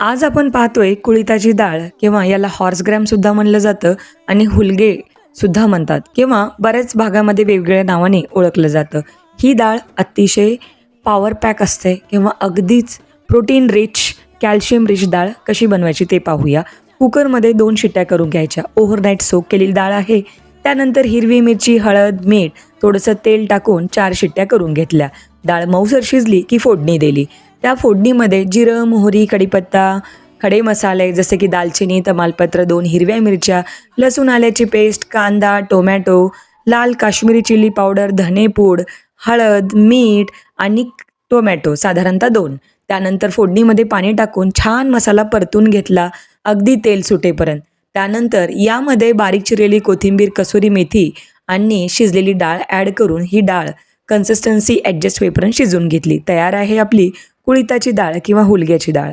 आज आपण पाहतोय कुळिताची डाळ किंवा याला हॉर्सग्रॅम सुद्धा म्हणलं जातं आणि हुलगे सुद्धा म्हणतात किंवा बऱ्याच भागामध्ये वेगवेगळ्या नावाने ओळखलं जातं. ही डाळ अतिशय पॉवर पॅक असते किंवा अगदीच प्रोटीन रिच कॅल्शियम रिच डाळ कशी बनवायची ते पाहूया. कुकरमध्ये दोन शिट्ट्या करून घ्यायच्या. ओव्हरनाईट सोक केलेली डाळ आहे. त्यानंतर हिरवी मिरची हळद मीठ थोडंसं तेल टाकून चार शिट्ट्या करून घेतल्या. डाळ मऊसर शिजली की फोडणी दिली. त्या फोडणीमध्ये जिरं मोहरी कढीपत्ता खडे मसाले जसे की दालचिनी तमालपत्र दोन हिरव्या मिरच्या लसूण आल्याची पेस्ट कांदा टोमॅटो लाल काश्मीरी चिली पावडर धनेपूड हळद मीठ आणि टोमॅटो साधारणतः दोन. त्यानंतर फोडणीमध्ये पाणी टाकून छान मसाला परतून घेतला अगदी तेल सुटेपर्यंत. त्यानंतर यामध्ये बारीक चिरलेली कोथिंबीर कसुरी मेथी आणि शिजलेली डाळ ॲड करून ही डाळ कन्सिस्टन्सी ॲडजस्ट होईपर्यंत शिजवून घेतली. तयार आहे आपली कुळिताची डाळ किंवा हुलग्याची डाळ.